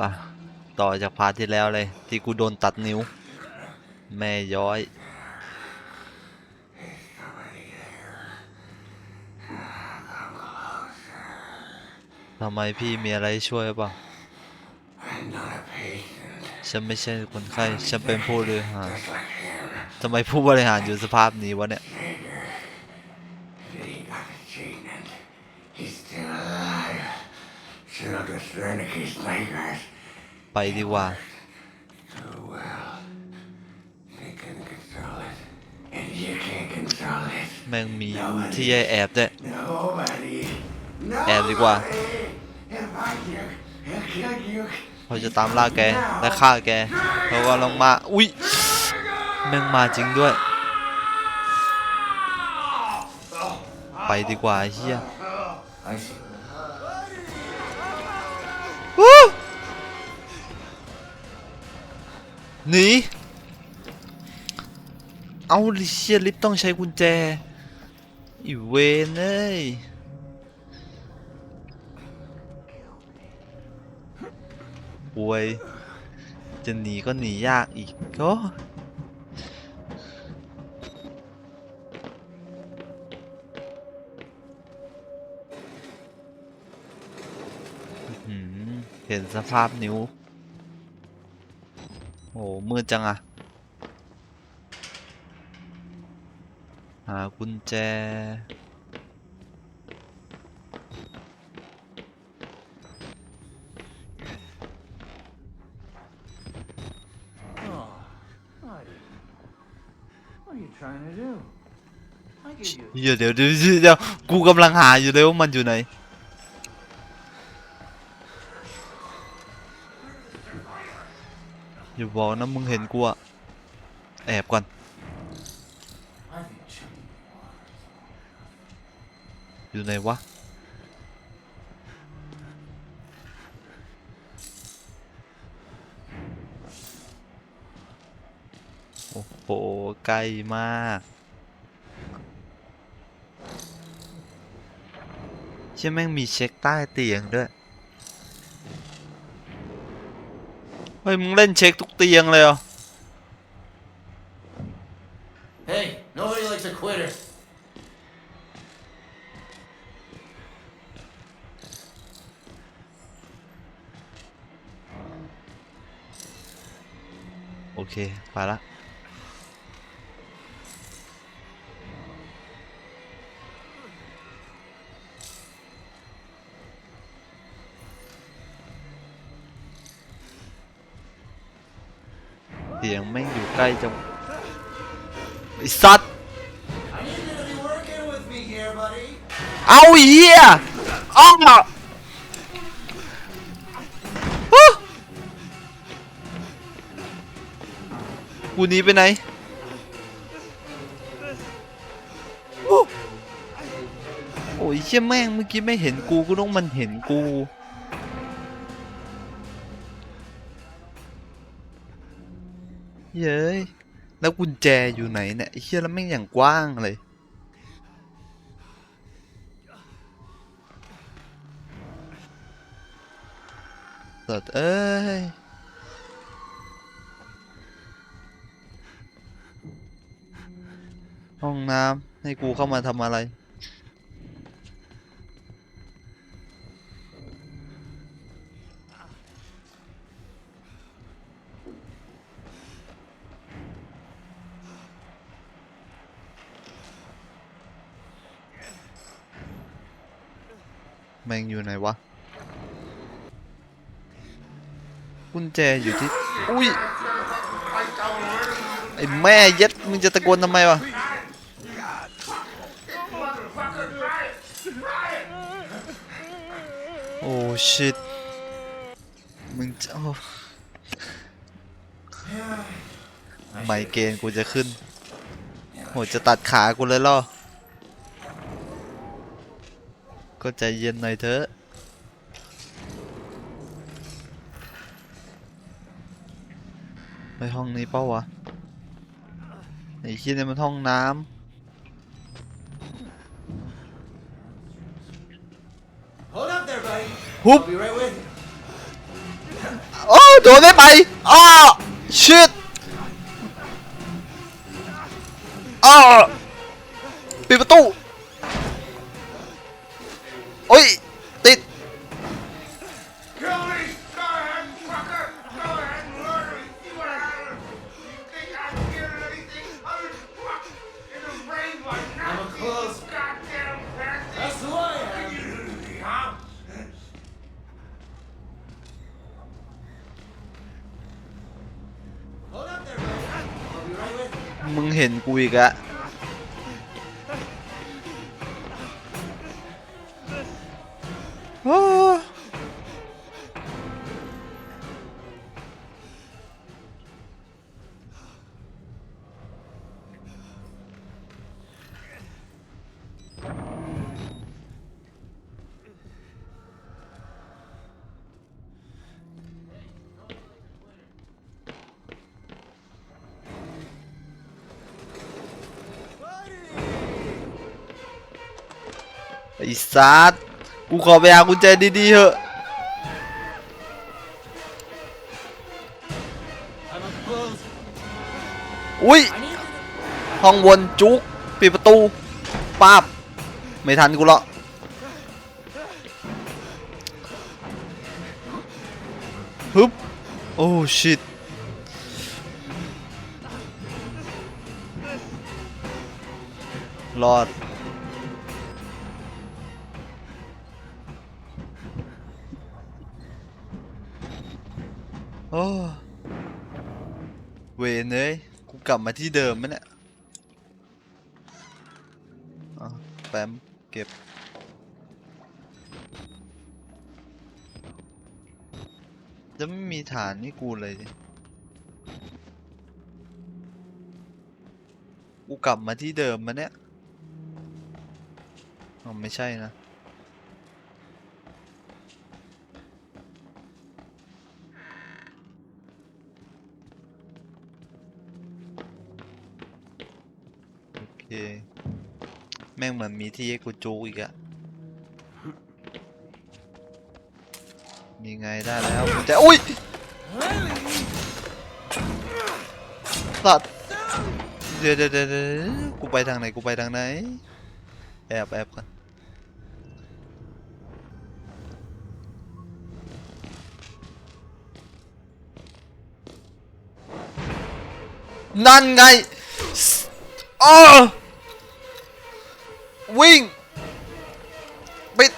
ปะต่อจากพาร์ทที่แล้วเลย ที่กูโดนตัดนิ้ว แม่ย้อย ทำไมพี่มีอะไรช่วยเปล่า I'm not a patient. ฉันไม่ใช่คนไข้ ฉันเป็นผู้บริหารทำไมผู้บริหารอยู่สภาพนี้วะเนี่ย ไปดีกว่า too well. They can control it. And you can't control it. แม่งมีที่ให้แอบด้วย Nobody. แอบดีกว่า Nobody. If I do, he'll kill you. เขาจะตามล่าแกและฆ่าแกเขาก็ลงมาอุ๊ยแม่งมาจริงด้วย ไปดีกว่าไอ้เฮีย หนี เอาลิเชียลิฟต้องใช้กุญแจ อีเวนเอ้ยอวย จะหนีก็หนียากอีกก็เห็นสภาพนิ้ว โอ้มืดจังอะหากุญแจ Oh, buddy. What are you trying to do? I gave you เดี๋ยวเดี๋ยวเดี๋ยวเดี๋ยวกูกำลังหาอยู่เลยว่ามันอยู่ไหน อย่าบอกนะมึงเห็นกูอะแอบก่อนอยู่ไหนวะโอ้โหใกล้มากเชื่อแม่งมีเช็คใต้เตียงด้วย เฮ้ยมึงเล่นเช็คทุกเตียงเลยเหรอ Hey, nobody likes a quitter. โอเคไปละ เสียงแม่อยู่ใกล้จังไอ้สัตว์เอาเหี้ยอ้าวฮะกูหนีไปไหนโอ้โอ้ยเชี่ยแม่งเมื่อกี้ไม่เห็นกูกูต้องมันเห็นกู เย้ยแล้วกุญแจอยู่ไหนเนี่ยไอ้เชี่ยแล้วแม่งอย่างกว้างเลย สัตว์เอ้ย ห้องน้ำให้กูเข้ามาทำอะไร แจอยู่ที่ อุ้ย ไอ้แม่เย็ดมึงจะตะโกนทำไมวะ โอ้ชิตมึงจะไมเกนกูจะขึ้น โหจะตัดขากูเลยเหรอก็ใจเย็นหน่อยเถอะ ไปห้องนี้เป้าวะไอ้ขี้เนี่ยมันห้องน้ Hold up there, buddy. ำหุบ I'll be right with you. โอ้โดนไม่ไปอ้อชิตอ้อปิดประตู มึงเห็นกูอีกอะ ไอ้สัตว์กูขอไปหากุญแจดีๆเถอะอุ้ยห้องวนจุกปิดประตูป้าบไม่ทันกูหรอกฮึบโอ้ชิตรอด เนเอ้ยกูกลับมาที่เดิมไหมเนี่ยแปมเก็บ จะไม่มีฐานนี่กูเลยกูกลับมาที่เดิมมาเนี่ย อ๋อไม่ใช่นะ แม่งเหมือนมีที่ให้กูจูอีกอะมีไงได้แล้วกุญแจอุ้ยสัตว์เดี๋ยวเดี๋ยวเดี๋ยวเดี๋ยวกูไปทางไหนกูไปทางไหนแอบแอบกันนั่นไงอ้อ วิ่งปิด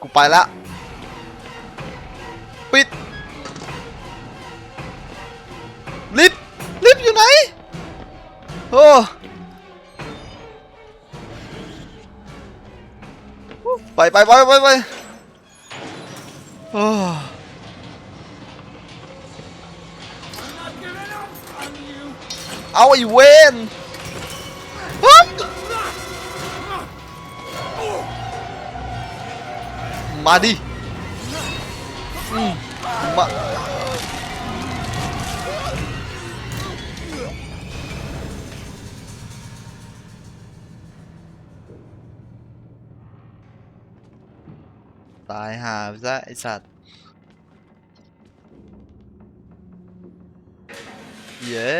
กูไปละปิดลิฟต์ลิฟต์อยู่ไหนโอ้ไปไปไปไปไปโอ้ เอาไอ้เวนฮึบมาดิอืมมาตายหาไปซะไอสัตว์ เย้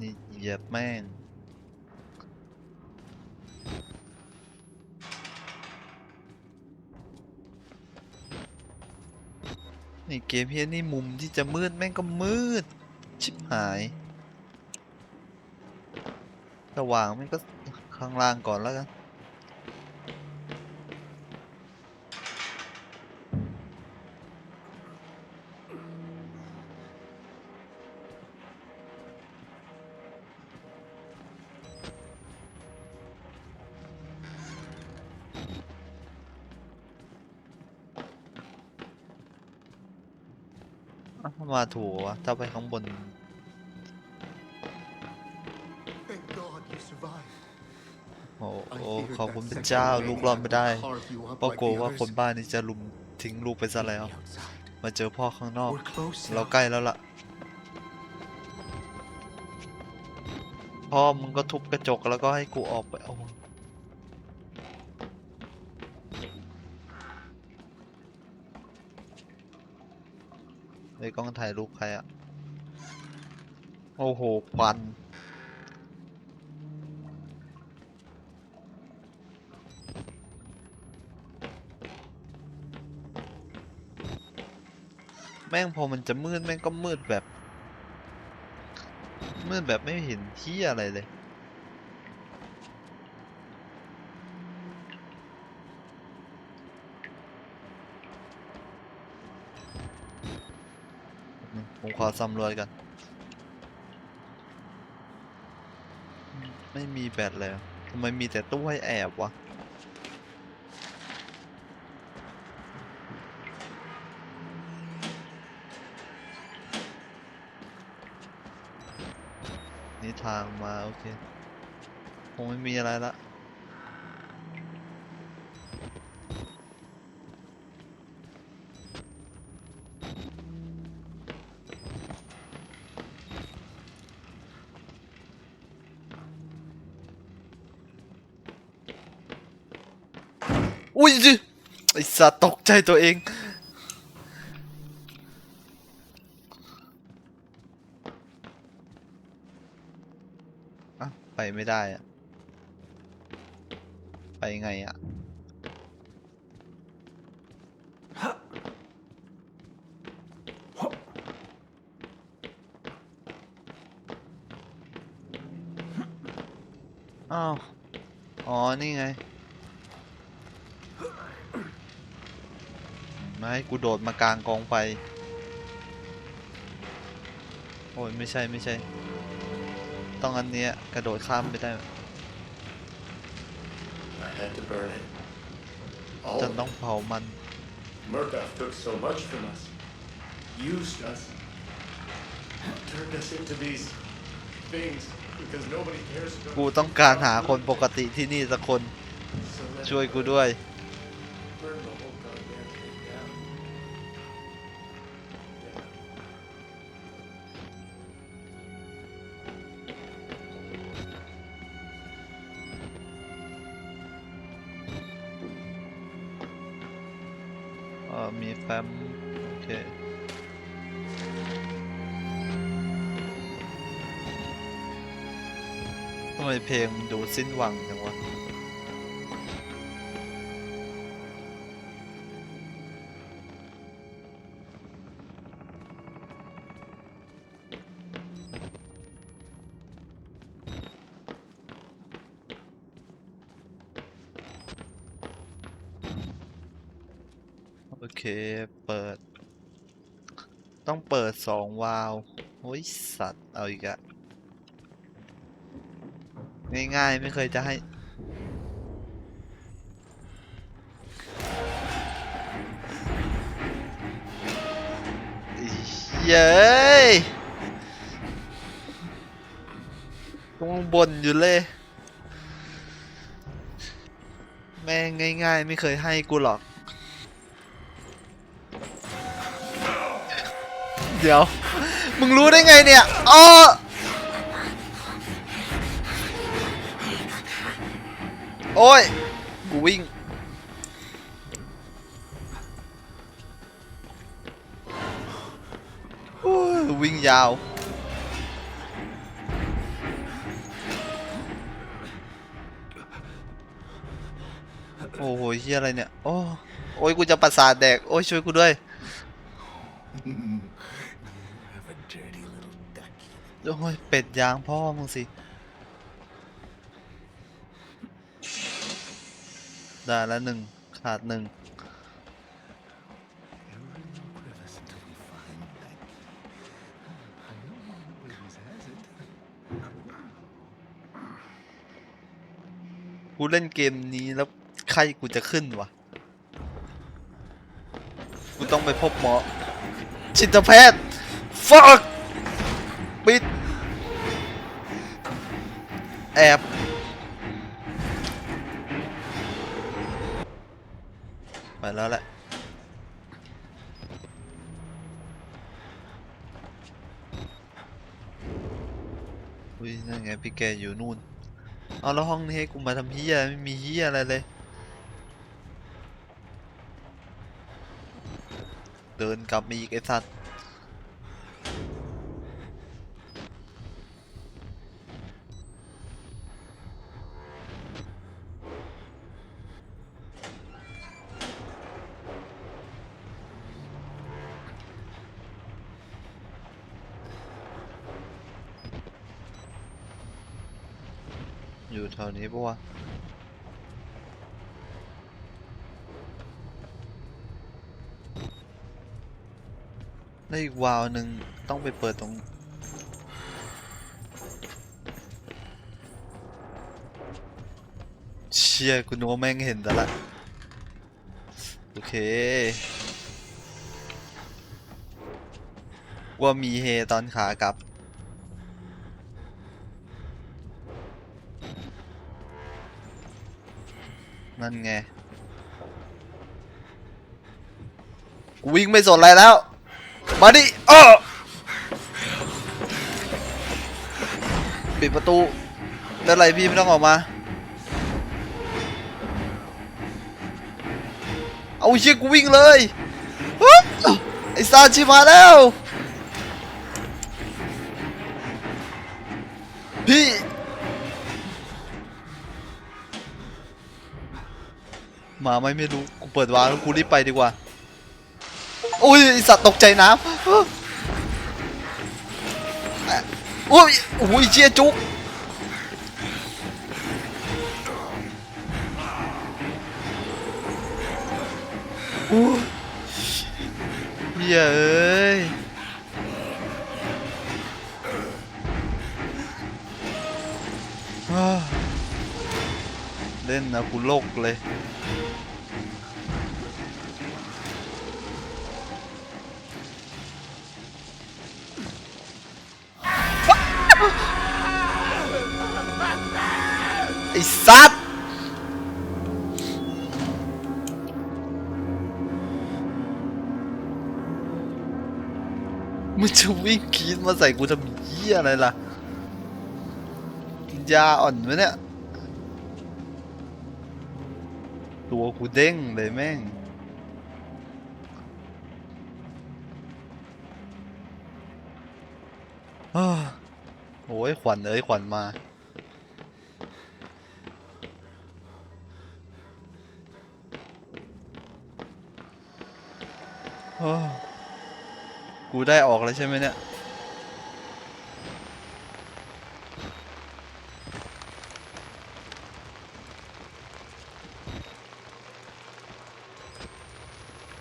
นี่เหยียบแม่ง นี่เกมเฮียนี่มุมที่จะมืดแม่งก็มืด ชิบหาย สว่างแม่งก็ข้างล่างก่อนแล้วกัน อ้าวมาถูกวะถ้าไปข้างบน Thank God you survived. โอ้ I โอ้ feared ขอบ that คุณพระ central เจ้า maniac ลูกรอดไม่ได้ would carve you up เพราะ like กลัว the ว่า others. คนบ้านนี้จะลุมทิ้งลูกไปซะแล้ว Meet me outside. มาเจอพ่อข้างนอก We're close เรา now. ใกล้แล้วล่ะ พ่อมึงก็ทุบกระจกแล้วก็ให้กูออกไปโอ้ ไอ้กล้องถ่ายรูปใครอะโอ้โหควันแม่งพอมันจะมืดแม่งก็มืดแบบ มืดแบบไม่เห็นที่อะไรเลย ผมขอสำรวจกัน ไม่มีแบตเลยทำไมมีแต่ตู้ให้แอบวะนี่ทางมา โอเคคงไม่มีอะไรละ อุ้ยจิไอสัตว์ตกใจตัวเอง อะ ไปไม่ได้อะไปไงอะอ้าว อ๋อ นี่ไง มาให้กูโดดมากลางกองไฟ โอ้ยไม่ใช่ไม่ใช่ ต้องอันเนี้ยกระโดดข้ามไปได้ I had to burn it. All จะ of ต้อง it. เผามัน Murkoff took so much from us, used us, turned us into these things because nobody cares about กูต้องการหาคนปกติที่นี่สักคน So let's ช่วยกูด้วย มีแฟ้มโอเคทำไมเพลงมันดูสิ้นหวังจังวะ โอเค เปิด ต้องเปิดสองวาล์วโอ้ยสัตว์ เอาอีกอะง่ายๆ ไม่เคยจะให้ เย้ยต้องบนอยู่เลย แม่งง่ายๆ ไม่เคยให้กูหรอก เดี๋ยว มึงรู้ได้ไงเนี่ยอ๋อโอ้ย กูวิ่ง วิ่งยาว โอ้โหเฮียอะไรเนี่ย โอ้โอ้ยกูจะประสาทแดก โอ้ยช่วยกูด้วย โอ้ยเป็ดยางพ่อมึงสิ ได้แล้วหนึ่งขาดหนึ่งกูเล่นเกมนี้แล้วไข้กูจะขึ้นวะกูต้องไปพบหมอจิตแพทย์ fuck แอบไปแล้วแหละอุ้ยนั่นไงพี่แกอยู่นู่น เอาแล้วห้องนี้ให้กูมาทำเฮียไม่มีเฮียอะไรเลย เดินกลับมาอีกไอ้สัตว์ ปะวะแล้อีกวาล์วหนึ่งต้องไปเปิดตรงเชี่ยคุณนึกว่าแม่งเห็นแต่ละโอเค ว่ามีเฮตอนขากลับ นั่นไง กูวิ่งไม่สนอะไรแล้ว มาดิเออปิดประตูแล้วอะไรพี่ไม่ต้องออกมา เอาเชี่ยกูวิ่งเลย ไอ้ซาชิมาแล้ว พี่ มาไหมไม่รู้กูเปิดวาล์วแล้วกูรีบไปดีกว่าอุ้ยสัตว์ตกใจน้ำอุ้ยโอ้ยเจี๊ยจุกอู้เยเอ้ยเล่นนะกูโลกเลย มึงจะวิ่งกรีดมาใส่กูทำเหี้ยอะไรล่ะกินยาอ่อนไหมเนี่ย ตัวกูเด้งเลยแม่ง โอ้ย ขวัญเอ้ย ขวัญมาโอ้ กูได้ออกแล้วใช่ไหมเนี่ย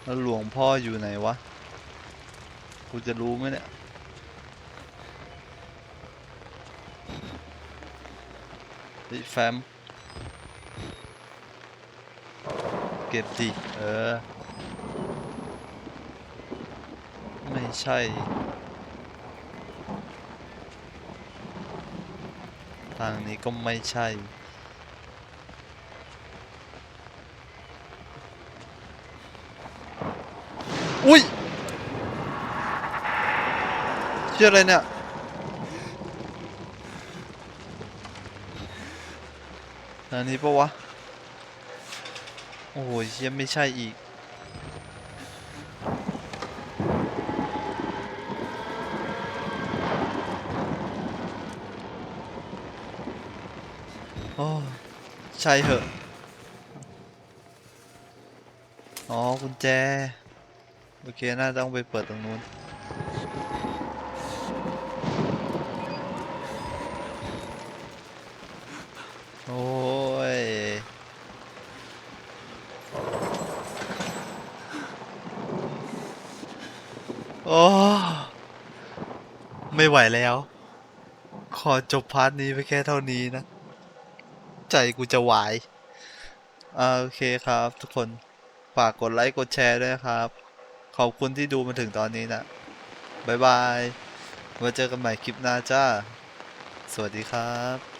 แล้วหลวงพ่ออยู่ไหนวะ กูจะรู้ไหมเนี่ยเฮ้ยแฟม เก็บดิเออ ไม่ ใช่ ทางนี้ก็ไม่ใช่ อุ้ยเชื่ออะไรเนี่ยทางนี้ปะวะ โอ้ยเชี่ยไม่ใช่อีก โอ้ ใช่เหอะ อ๋อกุญแจ โอเค น่าต้องไปเปิดตรงนู้น โอ้ย โอ้ ไม่ไหวแล้ว ขอจบพาร์ทนี้ไปแค่เท่านี้นะ ใจกูจะวายโอเคครับ ทุกคน ฝากกดไลค์กดแชร์ด้วยครับ ขอบคุณที่ดูมาถึงตอนนี้นะบ๊ายบายไว้เจอกันใหม่คลิปหน้าจ้า สวัสดีครับ